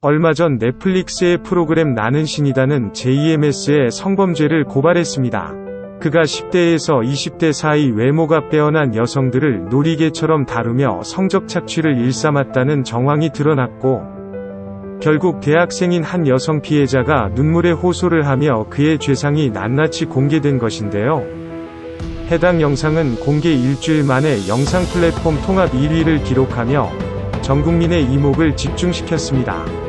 얼마 전 넷플릭스의 프로그램 나는 신이다는 JMS의 성범죄를 고발했습니다. 그가 10대에서 20대 사이 외모가 빼어난 여성들을 놀이개처럼 다루며 성적 착취를 일삼았다는 정황이 드러났고, 결국 대학생인 한 여성 피해자가 눈물의 호소를 하며 그의 죄상이 낱낱이 공개된 것인데요. 해당 영상은 공개 일주일 만에 영상 플랫폼 통합 1위를 기록하며 전 국민의 이목을 집중시켰습니다.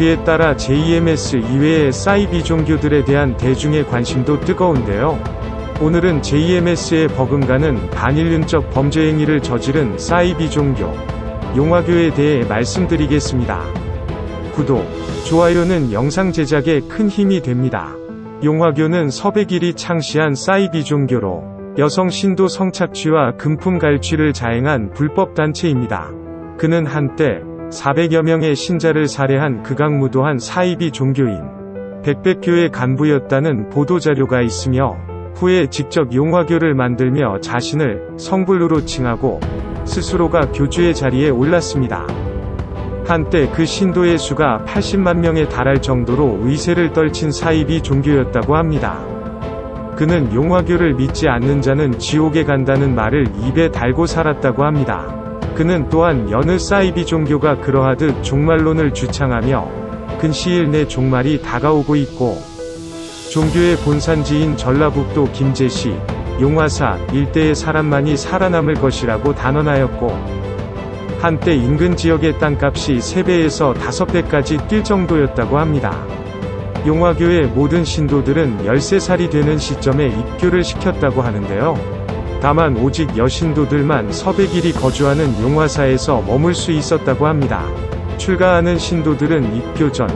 그에 따라 JMS 이외의 사이비 종교들에 대한 대중의 관심도 뜨거운데요. 오늘은 JMS의 버금가는 반인륜적 범죄 행위를 저지른 사이비 종교, 용화교에 대해 말씀드리겠습니다. 구독, 좋아요는 영상 제작에 큰 힘이 됩니다. 용화교는 서백일이 창시한 사이비 종교로 여성 신도 성착취와 금품 갈취를 자행한 불법 단체입니다. 그는 한때 400여 명의 신자를 살해한 극악무도한 사이비 종교인 백백교의 간부였다는 보도자료가 있으며 후에 직접 용화교를 만들며 자신을 성불로로 칭하고 스스로가 교주의 자리에 올랐습니다. 한때 그 신도의 수가 80만 명에 달할 정도로 위세를 떨친 사이비 종교였다고 합니다. 그는 용화교를 믿지 않는 자는 지옥에 간다는 말을 입에 달고 살았다고 합니다. 그는 또한 여느 사이비 종교가 그러하듯 종말론을 주창하며 근시일 내 종말이 다가오고 있고 종교의 본산지인 전라북도 김제시 용화사 일대의 사람만이 살아남을 것이라고 단언하였고 한때 인근 지역의 땅값이 3배에서 5배까지 뛸 정도였다고 합니다. 용화교의 모든 신도들은 13살이 되는 시점에 입교를 시켰다고 하는데요. 다만 오직 여신도들만 서백일이 거주하는 용화사에서 머물 수 있었다고 합니다. 출가하는 신도들은 입교 전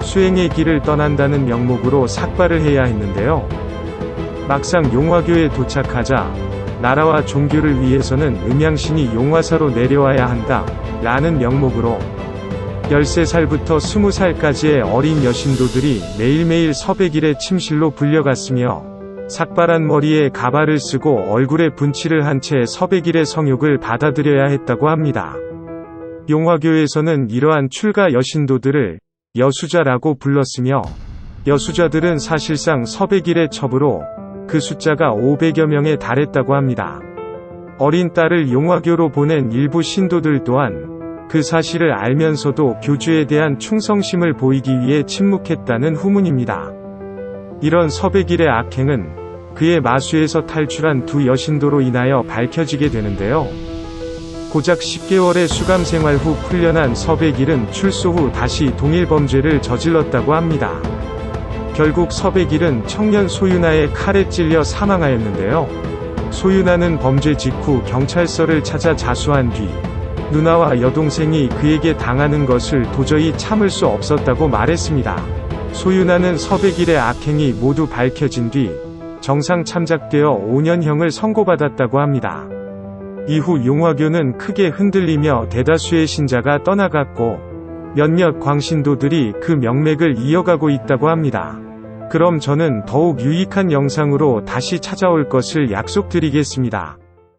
수행의 길을 떠난다는 명목으로 삭발을 해야 했는데요. 막상 용화교에 도착하자 나라와 종교를 위해서는 음양신이 용화사로 내려와야 한다 라는 명목으로 13살부터 20살까지의 어린 여신도들이 매일매일 서백일의 침실로 불려갔으며 삭발한 머리에 가발을 쓰고 얼굴에 분칠을 한 채 서백일의 성욕을 받아들여야 했다고 합니다. 용화교에서는 이러한 출가 여신도들을 여수자라고 불렀으며 여수자들은 사실상 서백일의 첩으로 그 숫자가 500여 명에 달했다고 합니다. 어린 딸을 용화교로 보낸 일부 신도들 또한 그 사실을 알면서도 교주에 대한 충성심을 보이기 위해 침묵했다는 후문입니다. 이런 서백일의 악행은 그의 마수에서 탈출한 두 여신도로 인하여 밝혀지게 되는데요. 고작 10개월의 수감 생활 후 풀려난 서백일은 출소 후 다시 동일 범죄를 저질렀다고 합니다. 결국 서백일은 청년 소윤아의 칼에 찔려 사망하였는데요. 소윤아는 범죄 직후 경찰서를 찾아 자수한 뒤 누나와 여동생이 그에게 당하는 것을 도저히 참을 수 없었다고 말했습니다. 소윤아는 서백일의 악행이 모두 밝혀진 뒤 정상 참작되어 5년형을 선고받았다고 합니다. 이후 용화교는 크게 흔들리며 대다수의 신자가 떠나갔고 몇몇 광신도들이 그 명맥을 이어가고 있다고 합니다. 그럼 저는 더욱 유익한 영상으로 다시 찾아올 것을 약속드리겠습니다.